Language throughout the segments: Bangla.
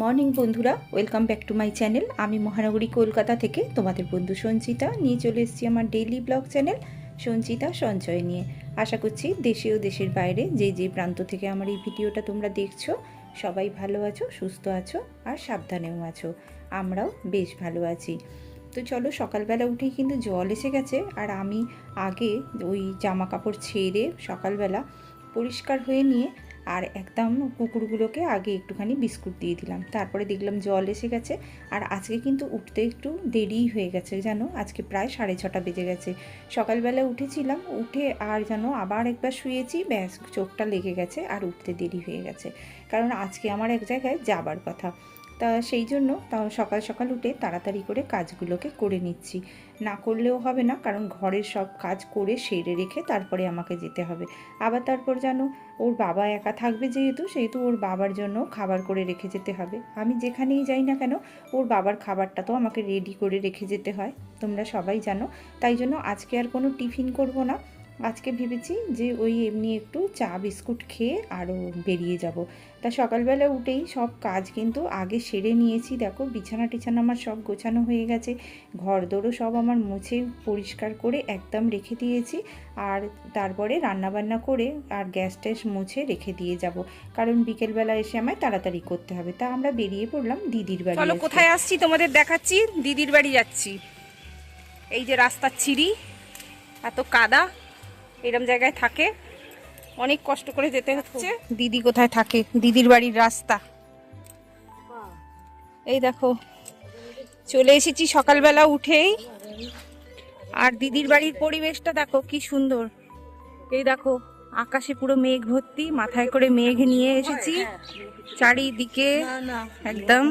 মর্নিং বন্ধুরা, welcome back to my channel. আমি মহানগরী কলকাতা থেকে তোমাদের বন্ধু সঞ্চিতা। নিয়ে চলে এসেছি আমার ডেইলি ব্লগ চ্যানেল সঞ্চিতা সঞ্চয় নিয়ে। আশা করছি দেশে ও দেশের বাইরে যে যে প্রান্ত থেকে আমার এই ভিডিওটা তোমরা দেখছ, সবাই ভালো আছো, সুস্থ আছো আর সাবধানেও আছো। আমরাও বেশ ভালো আছি। তো চলো, সকালবেলা উঠেই কিন্তু জল এসে গেছে আর আমি আগে ওই জামা কাপড় ছেড়ে সকালবেলা পরিষ্কার হয়ে নিয়ে আর একদম কুকুরগুলোকে আগে একটুখানি বিস্কুট দিয়ে দিলাম। তারপরে দেখলাম জল এসে গেছে আর আজকে কিন্তু উঠতে একটু দেরিই হয়ে গেছে যেন আজকে প্রায় সাড়ে ছটা বেজে গেছে। সকালবেলা উঠেছিলাম, উঠে আর যেন আবার একবার শুয়েছি, ব্যাস, চোখটা লেগে গেছে আর উঠতে দেরি হয়ে গেছে। কারণ আজকে আমার এক জায়গায় যাবার কথা। তা সেই জন্য তাও সকাল সকাল উঠে তাড়াতাড়ি করে কাজগুলোকে করে নিচ্ছি। না করলেও হবে না, কারণ ঘরের সব কাজ করে সেরে রেখে তারপরে আমাকে যেতে হবে। আবার তারপর যেন ওর বাবা একা থাকবে যেহেতু, সেহেতু ওর বাবার জন্য খাবার করে রেখে যেতে হবে। আমি যেখানেই যাই না কেন, ওর বাবার খাবারটা তো আমাকে রেডি করে রেখে যেতে হয়। তোমরা সবাই জানো, তাই জন্য আজকে আর কোনো টিফিন করব না। আজকে ভেবেছি যে ওই এমনি একটু চা বিস্কুট খেয়ে আরও বেরিয়ে যাব। তা সকালবেলা উঠেই সব কাজ কিন্তু আগে সেরে নিয়েছি। দেখো বিছানা টিছানা আমার সব গোছানো হয়ে গেছে। ঘর দোরও সব আমার মুছে পরিষ্কার করে একদম রেখে দিয়েছি। আর তারপরে রান্নাবান্না করে আর গ্যাস ট্যাস মুছে রেখে দিয়ে যাব। কারণ বিকেলবেলা এসে আমায় তাড়াতাড়ি করতে হবে। তা আমরা বেরিয়ে পড়লাম দিদির বাড়ি চলো কোথায় আসছি তোমাদের দেখাচ্ছি? দিদির বাড়ি যাচ্ছি। এই যে রাস্তার চিড়ি এত কাদা। এরম জায়গায় থাকে। অনেক কষ্ট করে যেতে হচ্ছে। দিদি কোথায় থাকে? দিদির বাড়ির রাস্তা। এই দেখো চলে এসেছি সকালবেলা উঠেই। আর দিদির বাড়ির পরিবেশটা দেখো কি সুন্দর। এই দেখো আকাশে পুরো মেঘ ভর্তি মাথায় করে মেঘ নিয়ে এসেছি। চারিদিকে একদম।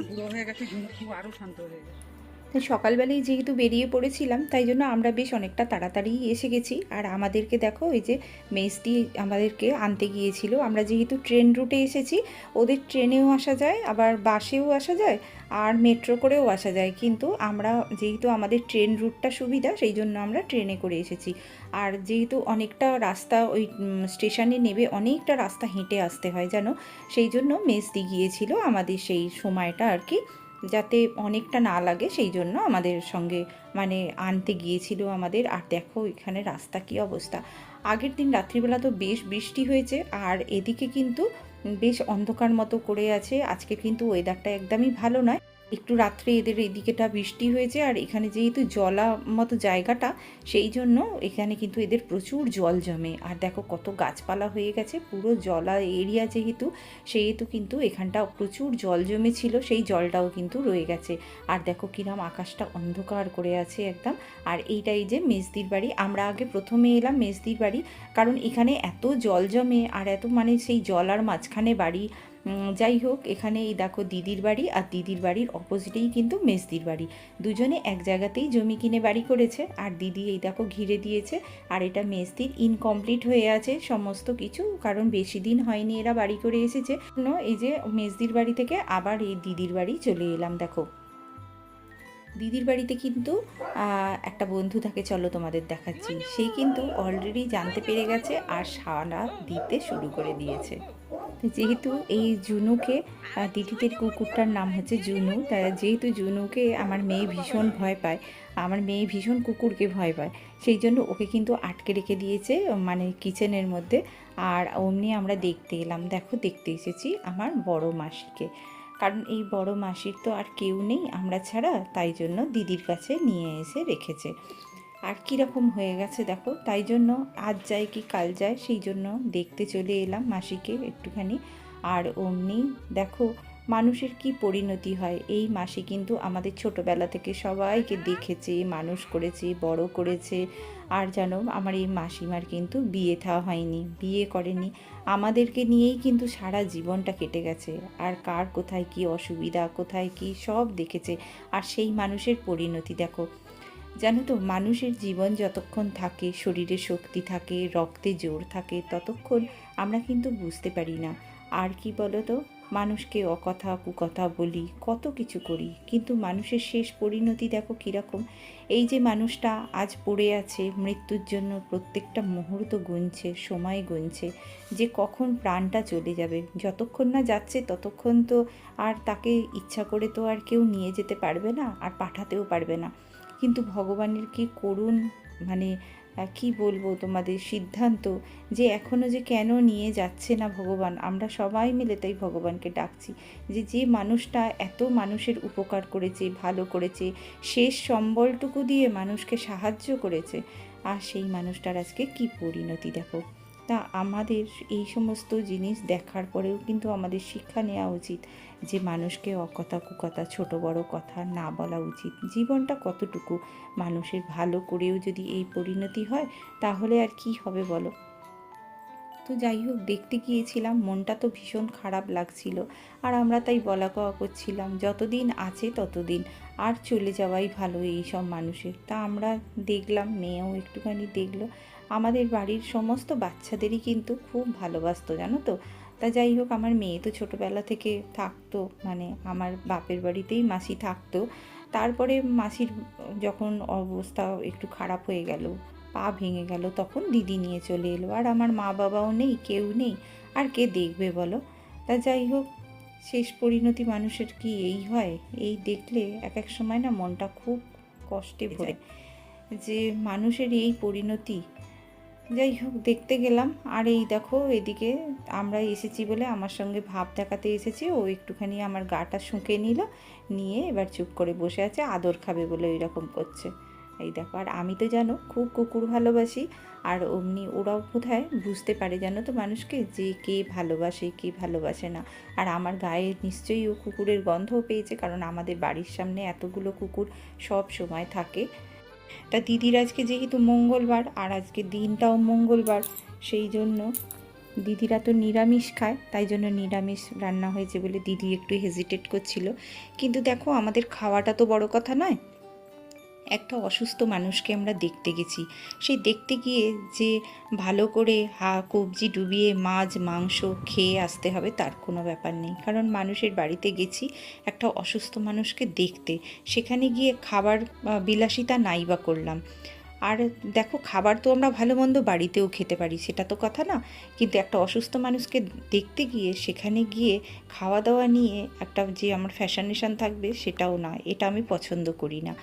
তো সকালবেলায় যেহেতু বেরিয়ে পড়েছিলাম, তাই জন্য আমরা বেশ অনেকটা তাড়াতাড়ি এসে গেছি। আর আমাদেরকে দেখো, ওই যে মেসটি আমাদেরকে আনতে গিয়েছিল। আমরা যেহেতু ট্রেন রুটে এসেছি, ওদের ট্রেনেও আসা যায়, আবার বাসেও আসা যায়, আর মেট্রো করেও আসা যায়। কিন্তু আমরা যেহেতু আমাদের ট্রেন রুটটা সুবিধা, সেই জন্য আমরা ট্রেনে করে এসেছি। আর যেহেতু অনেকটা রাস্তা ওই স্টেশনে নেবে, অনেকটা রাস্তা হেঁটে আসতে হয় যেন সেই জন্য মেসদি গিয়েছিল আমাদের সেই সময়টা আর কি। যাতে অনেকটা না লাগে, সেই জন্য আমাদের সঙ্গে মানে আনতে গিয়েছিল আমাদের। আর দেখো এখানে রাস্তা কি অবস্থা। আগের দিন রাত্রিবেলা তো বেশ বৃষ্টি হয়েছে, আর এদিকে কিন্তু বেশ অন্ধকার মতো করে আছে। আজকে কিন্তু ওয়েদারটা একদমই ভালো নয়। একটু রাত্রে এদের এদিকেটা বৃষ্টি হয়েছে আর এখানে যেহেতু জলা মতো জায়গাটা, সেই জন্য এখানে কিন্তু এদের প্রচুর জল জমে। আর দেখো কত গাছপালা হয়ে গেছে, পুরো জলা এরিয়া যেহেতু, সেহেতু কিন্তু এখানটা প্রচুর জল জমেছিল, সেই জলটাও কিন্তু রয়ে গেছে। আর দেখো কিরম আকাশটা অন্ধকার করে আছে একদম। আর এইটাই যে মেজদির বাড়ি, আমরা আগে প্রথমে এলাম মেজদির বাড়ি, কারণ এখানে এত জল জমে আর এত মানে সেই জলার মাঝখানে বাড়ি যাই হোক, এখানে এই দেখো দিদির বাড়ি আর দিদির বাড়ির অপোজিটেই কিন্তু মেজদির বাড়ি। দুজনে এক জায়গাতেই জমি কিনে বাড়ি করেছে। আর দিদি এই দেখো ঘিরে দিয়েছে। আর এটা মেজদির ইনকমপ্লিট হয়ে আছে সমস্ত কিছু, কারণ বেশি দিন হয়নি এরা বাড়ি করে এসেছে। এই যে মেজদির বাড়ি থেকে আবার এই দিদির বাড়ি চলে এলাম, দেখো। দিদির বাড়িতে কিন্তু একটা বন্ধু থাকে, চলো তোমাদের দেখাচ্ছি। সেই কিন্তু অলরেডি জানতে পেরে গেছে আর সাড়া দিতে শুরু করে দিয়েছে। যেহেতু এই জুনুকে দিদিদের কুকুরটার নাম হচ্ছে জুনু, তা যেহেতু জুনুকে আমার মেয়ে ভীষণ ভয় পায়, আমার মেয়ে ভীষণ কুকুরকে ভয় পায়, সেই জন্য ওকে কিন্তু আটকে রেখে দিয়েছে মানে কিচেনের মধ্যে। আর অমনি আমরা দেখতে এলাম, দেখো দেখতে এসেছি আমার বড় মাসিকে। কারণ এই বড় মাসির তো আর কেউ নেই, আমরা ছাড়া, তাই জন্য দিদির কাছে নিয়ে এসে রেখেছে। আর কীরকম হয়ে গেছে দেখো, তাই জন্য আজ যায় কি কাল যায় সেই জন্য দেখতে চলে এলাম মাসিকে একটুখানি। আর অমনি দেখো মানুষের কি পরিণতি হয়, এই মাসি কিন্তু আমাদের ছোটবেলা থেকে সবাইকে দেখেছে, মানুষ করেছে, বড় করেছে। আর জানো আমার এই মাসিমার কিন্তু বিয়ে থা হয়নি, বিয়ে করেনি। আমাদেরকে নিয়েই কিন্তু সারা জীবনটা কেটে গেছে। আর কার কোথায় কি অসুবিধা, কোথায় কি সব দেখেছে। আর সেই মানুষের পরিণতি দেখো জানো তো, মানুষের জীবন যতক্ষণ থাকে, শরীরে শক্তি থাকে, রক্তে জোর থাকে, ততক্ষণ আমরা কিন্তু বুঝতে পারি না। আর কি বলো তো মানুষকে অকথা, কুকথা বলি, কত কিছু করি, কিন্তু মানুষের শেষ পরিণতি দেখো কীরকম। এই যে মানুষটা আজ পড়ে আছে, মৃত্যুর জন্য প্রত্যেকটা মুহূর্ত গুনছে, সময় গুনছে, যে কখন প্রাণটা চলে যাবে, যতক্ষণ না যাচ্ছে ততক্ষণ তো আর তাকে ইচ্ছা করে তো আর কেউ নিয়ে যেতে পারবে না, আর পাঠাতেও পারবে না। কিন্তু ভগবানের কি করুণ মানে কি বলব তোমাদের সিদ্ধান্ত যে এখনও যে কেন নিয়ে যাচ্ছে না ভগবান? আমরা সবাই মিলে তাই ভগবানকে ডাকছি যে যে মানুষটা এত মানুষের উপকার করেছে, ভালো করেছে, শেষ সম্বলটুকু দিয়ে মানুষকে সাহায্য করেছে, আর সেই মানুষটার আজকে কি পরিণতি দেখো? তা আমাদের এই সমস্ত জিনিস দেখার পরেও কিন্তু আমাদের শিক্ষা নেওয়া উচিত। যে মানুষকে অকথা কুকথা, ছোট বড় কথা না বলা উচিত। জীবনটা কতটুকু? মানুষের ভালো করেও যদি এই পরিণতি হয়, তাহলে আর কি হবে বলো? তো যাই হোক, দেখতে গিয়েছিলাম, মনটা তো ভীষণ খারাপ লাগছিল। আর আমরা তাই বলা কওয়া করছিলাম, যতদিন আছে ততদিন, আর চলে যাওয়াই ভালো এই সব মানুষের। তা আমরা দেখলাম, মেয়েও একটুখানি দেখল। আমাদের বাড়ির সমস্ত বাচ্চাদেরই কিন্তু খুব ভালোবাসতো, জানো তো? তা যাই হোক আমার মেয়ে তো ছোটোবেলা থেকে থাকতো মানে আমার বাপের বাড়িতেই মাসি থাকতো। তারপরে মাসির যখন অবস্থা একটু খারাপ হয়ে গেল পা ভেঙে গেল তখন দিদি নিয়ে চলে এলো। আর আমার মা বাবাও নেই কেউ নেই আর কে দেখবে বলো? তা যাই হোক শেষ পরিণতি মানুষের কি এই হয়? এই দেখলে এক এক সময় না মনটা খুব কষ্টে ভরে। যে মানুষের এই পরিণতি যাই হোক, দেখতে গেলাম। আর এই দেখো, এদিকে আমরা এসেছি বলে আমার সঙ্গে ভাব দেখাতে এসেছে। ও একটুখানি আমার গাটা শুঁকে নিল, নিয়ে এবার চুপ করে বসে আছে, আদর খাবে বলে এরকম করছে। এই দেখো, আর আমি তো জানো, খুব কুকুর ভালোবাসি। আর অমনি ওরাও কোথায় বুঝতে পারে জানো তো মানুষকে যে কে ভালোবাসে কে ভালোবাসে না। আর আমার গায়ে নিশ্চয়ই ও কুকুরের গন্ধও পেয়েছে, কারণ আমাদের বাড়ির সামনে এতগুলো কুকুর সব সময় থাকে। তা দিদির আজকে যেহেতু মঙ্গলবার আর আজকে দিনটাও মঙ্গলবার, সেই জন্য দিদিরা তো নিরামিষ খায়, তাই জন্য নিরামিষ রান্না হয়েছে বলে দিদি একটু হেজিটেট করছিল। কিন্তু দেখো, আমাদের খাওয়াটা তো বড় কথা নয়। একটা অসুস্থ মানুষকে আমরা দেখতে গেছি। সেই দেখতে গিয়ে যে ভালো করে হা, কবজি ডুবিয়ে মাছ, মাংস খেয়ে আসতে হবে তার কোনো ব্যাপার নেই। কারণ মানুষের বাড়িতে গেছি একটা অসুস্থ মানুষকে দেখতে। সেখানে গিয়ে খাবার বিলাসিতা নাই বা করলাম। আর দেখো, খাবার তো আমরা ভালো মন্দ বাড়িতেও খেতে পারি, সেটা তো কথা না। কিন্তু একটা অসুস্থ মানুষকে দেখতে গিয়ে, সেখানে গিয়ে খাওয়া দাওয়া নিয়ে একটা যে আমার ফ্যাশনেশন থাকবে, সেটাও না। এটা আমি পছন্দ করি না।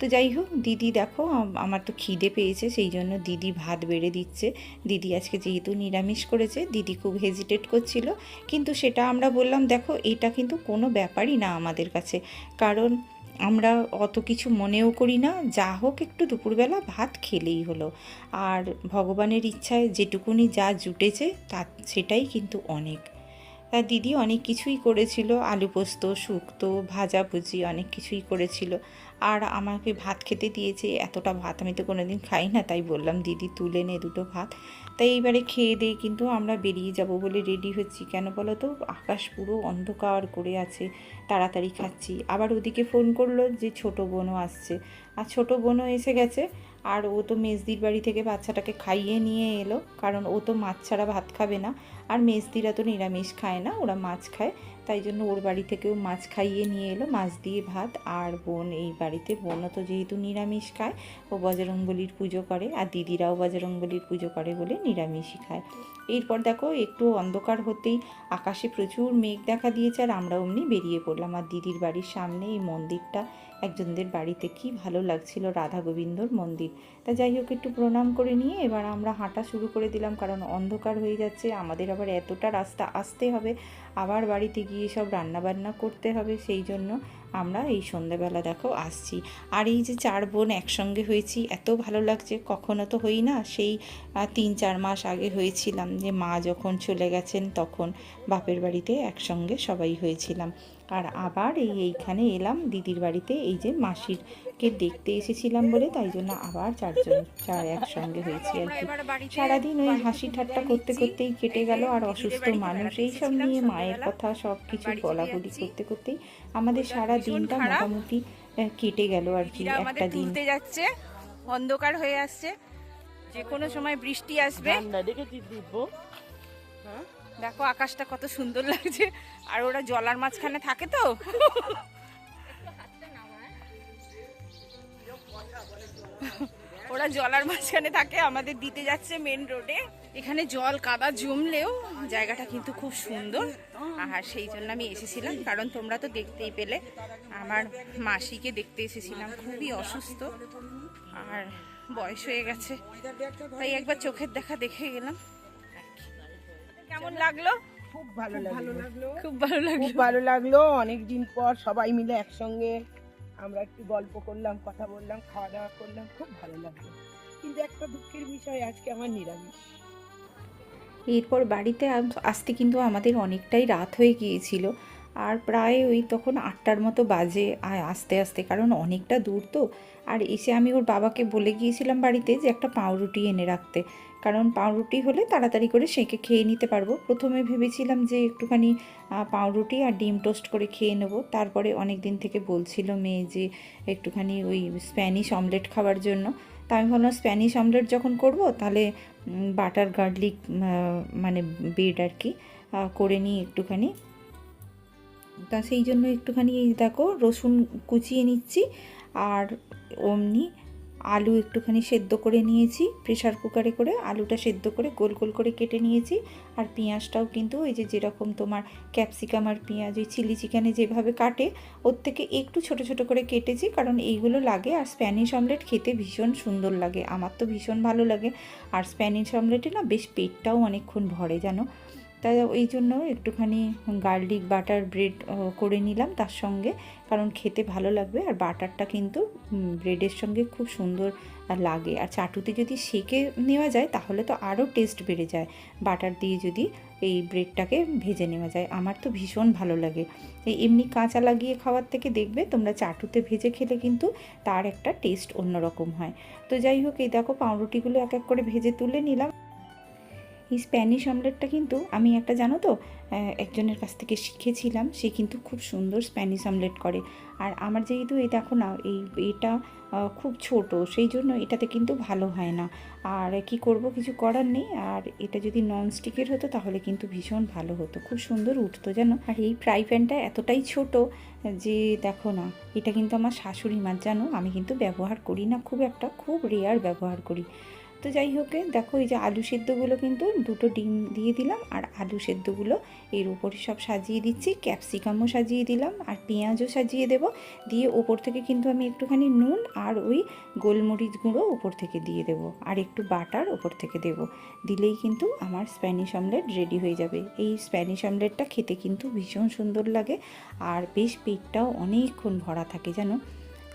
তো যাই হোক, দিদি দেখো আমার তো খিদে পেয়েছে, সেই জন্য দিদি ভাত বেড়ে দিচ্ছে। দিদি আজকে যেহেতু নিরামিষ করেছে, দিদি খুব হেজিটেট করছিল। কিন্তু সেটা আমরা বললাম, দেখো, এটা কিন্তু কোনো ব্যাপারই না আমাদের কাছে। কারণ আমরা অত কিছু মনেও করি না, যা হোক একটু দুপুরবেলা ভাত খেলেই হলো। আর ভগবানের ইচ্ছায় যেটুকুনি যা জুটেছে, তা সেটাই কিন্তু অনেক। তা দিদি অনেক কিছুই করেছিল, আলু পোস্ত, শুক্তো, ভাজাভুজি অনেক কিছুই করেছিল। আর আমাকে ভাত খেতে দিয়েছে, এতটা ভাত আমি তো কোনোদিন খাই না, তাই বললাম, দিদি, তুলে নে দুটো ভাত। তাই এইবারে খেয়ে দিয়ে কিন্তু আমরা বেরিয়ে যাব বলে রেডি হচ্ছি। কেন বলো তো? আকাশ পুরো অন্ধকার করে আছে, তাড়াতাড়ি খাচ্ছি। আবার ওদিকে ফোন করল যে ছোট বোনও আসছে। আর ছোট বোনও এসে গেছে, আর ও তো মেজদির বাড়ি থেকে বাচ্চাটাকে খাইয়ে নিয়ে এলো, কারণ ও তো মাছ ছাড়া ভাত খাবে না, আর মেজদিরা তো নিরামিষ খায় না, ওরা মাছ খায়। তাই জন্য ওর বাড়ি থেকেও মাছ খাইয়ে নিয়ে এলো, মাছ দিয়ে ভাত। আর বোন এই বাড়িতে, বোনও তো যেহেতু নিরামিষ খায়, ও বজরঙ্গলির পুজো করে, আর দিদিরাও বজরঙ্গলির পুজো করে বলে নিরামিষই খায়। এরপর দেখো, একটু অন্ধকার হতেই আকাশে প্রচুর মেঘ দেখা দিয়েছে, আর আমরা অমনি বেরিয়ে পড়লাম। আর দিদির বাড়ির সামনে এই মন্দিরটা একজনদের বাড়িতে কি ভালো লাগছিল রাধা গোবিন্দর মন্দির। তা যাই হোক, একটু প্রণাম করে নিয়ে এবার আমরা হাঁটা শুরু করে দিলাম, কারণ অন্ধকার হয়ে যাচ্ছে, আমাদের আবার এতটা রাস্তা আসতে হবে, আবার বাড়িতে গিয়ে সব রান্নাবান্না করতে হবে, সেই জন্য আমরা এই সন্ধ্যাবেলা দেখো আসছি। আর এই যে চার বোন একসঙ্গে হয়েছি, এত ভালো লাগছে, কখনো তো হই না, সেই তিন চার মাস আগে হয়েছিলাম যে মা যখন চলে গেছেন, তখন বাপের বাড়িতে একসঙ্গে সবাই হয়েছিলাম। আর আবার এই এইখানে এলাম দিদির বাড়িতে এই যে মাসিরকে দেখতে এসেছিলাম বলে তাই জন্য আবার চারজন চার একসঙ্গে হয়েছি আর কি। সারাদিন ওই হাসি ঠাট্টা করতে করতেই কেটে গেল আর অসুস্থ মানুষ এইসব নিয়ে মায়ের কথা সব কিছু বাড়ি চলে বলাবলি করতে করতেই আমাদের সারা দিনটা মোটামুটি কেটে গেল আর কি একটা দিন। যাচ্ছে অন্ধকার হয়ে আসছে যে কোনো সময় বৃষ্টি আসবে। দিব্য হ্যাঁ? দেখো আকাশটা কত সুন্দর লাগছে। আর ওরা জলার মাঝখানে থাকে তো। ওরা জলার মাঝখানে থাকে, আমাদের দিতে যাচ্ছে মেন রোডে এখানে জল কাদা জমলেও জায়গাটা কিন্তু খুব সুন্দর। আর সেই জন্য আমি এসেছিলাম, কারণ তোমরা তো দেখতেই পেলে। আমার মাসিকে দেখতে এসেছিলাম, খুবই অসুস্থ। আর বয়স হয়ে গেছে। তাই একবার চোখের দেখা দেখে গেলাম। কেমন লাগল? খুব ভালো লাগল। খুব ভালো লাগল। খুব ভালো লাগল। অনেক দিন পর সবাই মিলে একসঙ্গে আমরা একটু গল্প করলাম কথা বললাম খাওয়া দাওয়া করলাম। খুব ভালো লাগল। কিন্তু একটা দুঃখের বিষয় আজকে আমার নিরামিষ। এরপর বাড়িতে আসতে কিন্তু আমাদের অনেকটাই রাত হয়ে গিয়েছিল। আর প্রায় ওই তখন আটটার মতো বাজে আস্তে আস্তে কারণ অনেকটা দূর তো। আর এসে আমি ওর বাবাকে বলে গিয়েছিলাম বাড়িতে যে একটা পাউরুটি এনে রাখতে। কারণ পাউরুটি হলে তাড়াতাড়ি করে সেঁকে খেয়ে নিতে পারব। প্রথমে ভেবেছিলাম যে একটুখানি পাউরুটি আর ডিম টোস্ট করে খেয়ে নেব। তারপরে অনেক দিন থেকে বলছিল মেয়ে যে একটুখানি ওই স্প্যানিশ অমলেট খাওয়ার জন্য। তা আমি ভাবলাম, স্প্যানিশ অমলেট যখন করব তাহলে বাটার, গার্লিক মানে বেড আর কি করে নিই একটুখানি। তা সেই জন্য একটুখানি দেখো রসুন কুচিয়ে নিচ্ছি। আর অমনি আলু একটুখানি সেদ্ধ করে নিয়েছি প্রেশার কুকারে করে আলুটা সেদ্ধ করে গোল গোল করে কেটে নিয়েছি। আর পেঁয়াজটাও কিন্তু ওই যে যেরকম তোমার ক্যাপসিকাম আর পেঁয়াজ ওই চিলি চিকেনে যেভাবে কাটে, ওর থেকে একটু ছোট ছোট করে কেটেছি কারণ এইগুলো লাগে আর স্প্যানিশ অমলেট খেতে ভীষণ সুন্দর লাগে। আমার তো ভীষণ ভালো লাগে। আর স্প্যানিশ অমলেটে না বেশ পেটটাও অনেকক্ষণ ভরে, জানো? তাই ওই জন্য একটুখানি গার্লিক বাটার ব্রেড করে নিলাম তার সঙ্গে। কারণ খেতে ভালো লাগবে আর বাটারটা কিন্তু ব্রেডের সঙ্গে খুব সুন্দর লাগে। আর চাটুতে যদি সেকে নেওয়া যায়, তাহলে তো আরও টেস্ট বেড়ে যায়। বাটার দিয়ে যদি এই ব্রেডটাকে ভেজে নেওয়া যায়, আমার তো ভীষণ ভালো লাগে। এই এমনি কাঁচা লাগিয়ে খাওয়ার থেকে দেখবে, তোমরা চাটুতে ভেজে খেলে কিন্তু তার একটা টেস্ট অন্যরকম হয়। তো যাই হোক, এই দেখো পাউরুটিগুলো এক এক করে ভেজে তুলে নিলাম। এই স্প্যানিশ অমলেটটা কিন্তু আমি একটা, জানো তো একজনের কাছ থেকে শিখেছিলাম। সে কিন্তু খুব সুন্দর স্প্যানিশ অমলেট করে। আর আমার যেহেতু এই দেখো না, এই এটা খুব ছোট, সেই জন্য এটাতে কিন্তু ভালো হয় না। আর কি করব, কিছু করার নেই। আর এটা যদি নন স্টিকের হতো, তাহলে কিন্তু ভীষণ ভালো হতো। খুব সুন্দর উঠতো, জানো? আর এই ফ্রাই প্যানটা এতটাই ছোট যে, দেখো না, এটা কিন্তু আমার শাশুড়ি মার জানো? আমি কিন্তু ব্যবহার করি না, খুব একটা, খুব রেয়ার ব্যবহার করি। তো যাই হোক দেখো এই যে আলু সেদ্ধগুলো কিন্তু দুটো ডিম দিয়ে দিলাম আর আলু সেদ্ধগুলো এর উপরে সব সাজিয়ে দিচ্ছি। ক্যাপসিকামও সাজিয়ে দিলাম আর পেঁয়াজও সাজিয়ে দেব। দিয়ে ওপর থেকে কিন্তু আমি একটুখানি নুন আর ওই গোলমরিচ গুঁড়ো ওপর থেকে দিয়ে দেব আর একটু বাটার ওপর থেকে দেব। দিলেই কিন্তু আমার স্প্যানিশ অমলেট রেডি হয়ে যাবে। এই স্প্যানিশ অমলেটটা খেতে কিন্তু ভীষণ সুন্দর লাগে আর বেশ পেটটাও অনেকক্ষণ ভরা থাকে, জানো?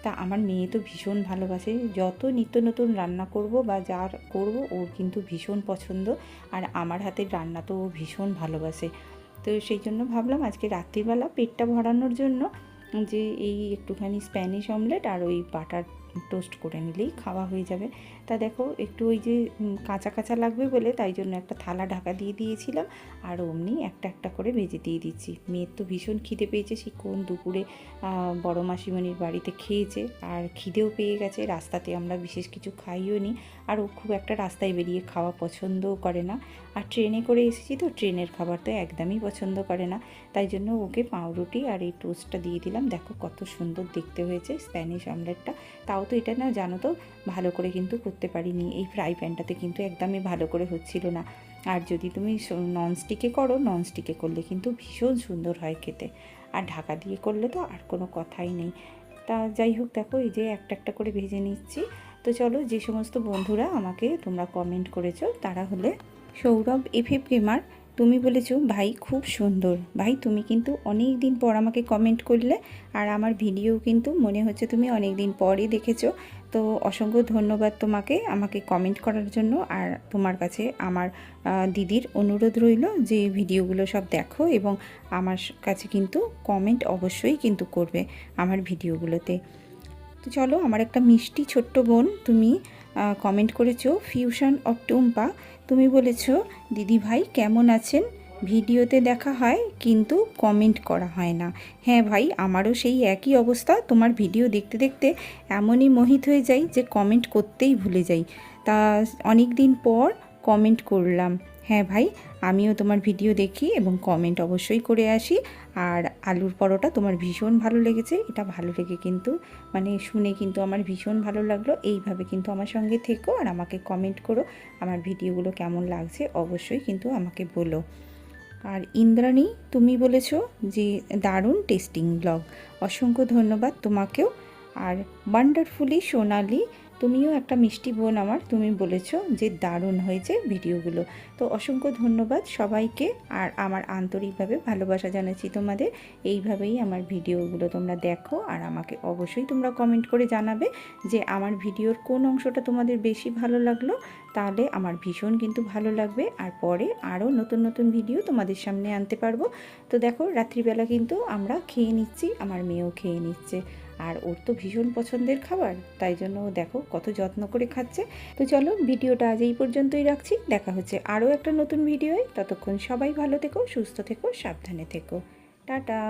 তা আমার মেয়ে তো ভীষণ ভালোবাসে। যত নিত্য নতুন রান্না করব বা যার করব, ওর কিন্তু ভীষণ পছন্দ। আর আমার হাতের রান্না তো ও ভীষণ ভালোবাসে। তো সেই জন্য ভাবলাম আজকে রাত্রিবেলা পেটটা ভরানোর জন্য যে এই একটুখানি স্প্যানিশ অমলেট আর ওই বাটার টোস্ট করে নিলেই খাওয়া হয়ে যাবে। তা দেখো, একটু ওই যে কাঁচা কাঁচা লাগবে বলে তাই জন্য একটা থালা ঢাকা দিয়ে দিয়েছিলাম। আর অমনি একটা একটা করে ভেজে দিয়ে দিচ্ছি। মেয়ের তো ভীষণ খিদে পেয়েছে সেই কোন দুপুরে বড় মাসিমণির বাড়িতে খেয়েছে আর খিদেও পেয়ে গেছে। রাস্তাতে আমরা বিশেষ কিছু খাইও নি। আর ও খুব একটা রাস্তায় বেরিয়ে খাওয়া পছন্দও করে না। আর ট্রেনে করে এসেছি তো, ট্রেনের খাবার তো একদমই পছন্দ করে না। তাই জন্য ওকে পাউরুটি আর এই টোস্টটা দিয়ে দিলাম। দেখো কত সুন্দর দেখতে হয়েছে স্প্যানিশ অমলেটটা তাও তো এটা না, জানো তো, ভালো করে কিন্তু করতে পারিনি। এই ফ্রাই প্যানটাতে কিন্তু একদমই ভালো করে হচ্ছিল না। আর যদি তুমি ননস্টিকে করো ননস্টিকে করলে কিন্তু ভীষণ সুন্দর হয় খেতে। আর ঢাকা দিয়ে করলে তো আর কোনো কথাই নেই। তা যাই হোক, দেখো এই যে একটা একটা করে ভেজে নিচ্ছি। তো চলো যে সমস্ত বন্ধুরা আমাকে তোমরা কমেন্ট করেছ, তারা হলে সৌরভ এফ এফ গেমার তুমি বলেছ, ভাই, খুব সুন্দর। ভাই, তুমি কিন্তু অনেক দিন পর আমাকে কমেন্ট করলে, আর আমার ভিডিও কিন্তু মনে হচ্ছে তুমি অনেক দিন পরই দেখেছ। তো অসংখ্য ধন্যবাদ তোমাকে আমাকে কমেন্ট করার জন্য। আর তোমার কাছে আমার দিদির অনুরোধ রইল যে ভিডিওগুলো সব দেখো এবং আমার কাছে কিন্তু কমেন্ট অবশ্যই কিন্তু করবে আমার ভিডিওগুলোতে। তো চলো আমার একটা মিষ্টি ছোট্ট বোন, তুমি কমেন্ট করেছ ফিউশন অফ টুম্পা তুমি বলেছ, দিদি ভাই কেমন আছেন? ভিডিওতে দেখা হয়, কিন্তু কমেন্ট করা হয় না। হ্যাঁ ভাই, আমারও সেই একই অবস্থা। তোমার ভিডিও দেখতে দেখতে এমনই মোহিত হয়ে যাই যে কমেন্ট করতেই ভুলে যাই। তা অনেক দিন পর কমেন্ট করলাম। হ্যাঁ ভাই, আমিও তোমার ভিডিও দেখি এবং কমেন্ট অবশ্যই করে আসি। আর আলুর পরোটা তোমার ভীষণ ভালো লেগেছে, এটা ভালো লেগে কিন্তু মানে শুনে কিন্তু আমার ভীষণ ভালো লাগল। এইভাবে কিন্তু আমার সঙ্গে থেকো আর আমাকে কমেন্ট করো, আমার ভিডিওগুলো কেমন লাগছে অবশ্যই কিন্তু আমাকে বলো। আর ইন্দ্রাণী তুমি বলেছ যে দারুণ টেস্টিং ব্লগ অসংখ্য ধন্যবাদ তোমাকেও। আর ওয়ান্ডারফুলি সোনালি তুমিও একটা মিষ্টি বোন আমার, তুমি বলেছ যে দারুণ হয়েছে ভিডিওগুলো। তো অসংখ্য ধন্যবাদ সবাইকে, আর আমার আন্তরিকভাবে ভালোবাসা জানাচ্ছি তোমাদের। এইভাবেই আমার ভিডিওগুলো তোমরা দেখো, আর আমাকে অবশ্যই তোমরা কমেন্ট করে জানাবে যে আমার ভিডিওর কোন অংশটা তোমাদের বেশি ভালো লাগল। তাহলে আমার ভীষণ কিন্তু ভালো লাগবে, আর পরে আরও নতুন নতুন ভিডিও তোমাদের সামনে আনতে পারব। তো দেখো, রাত্রিবেলা কিন্তু আমরা খেয়ে নিচ্ছি, আমার মেয়েও খেয়ে নিচ্ছে। আর ওর তো ভীষণ পছন্দের খাবার, তাই জন্য দেখো কত যত্ন করে খাচ্ছে। তো চলো ভিডিওটা আজ এই পর্যন্তই রাখছি, দেখা হচ্ছে আরও একটা নতুন ভিডিওয়। ততক্ষণ সবাই ভালো থেকো, সুস্থ থেকো, সাবধানে থেকো। টাটা!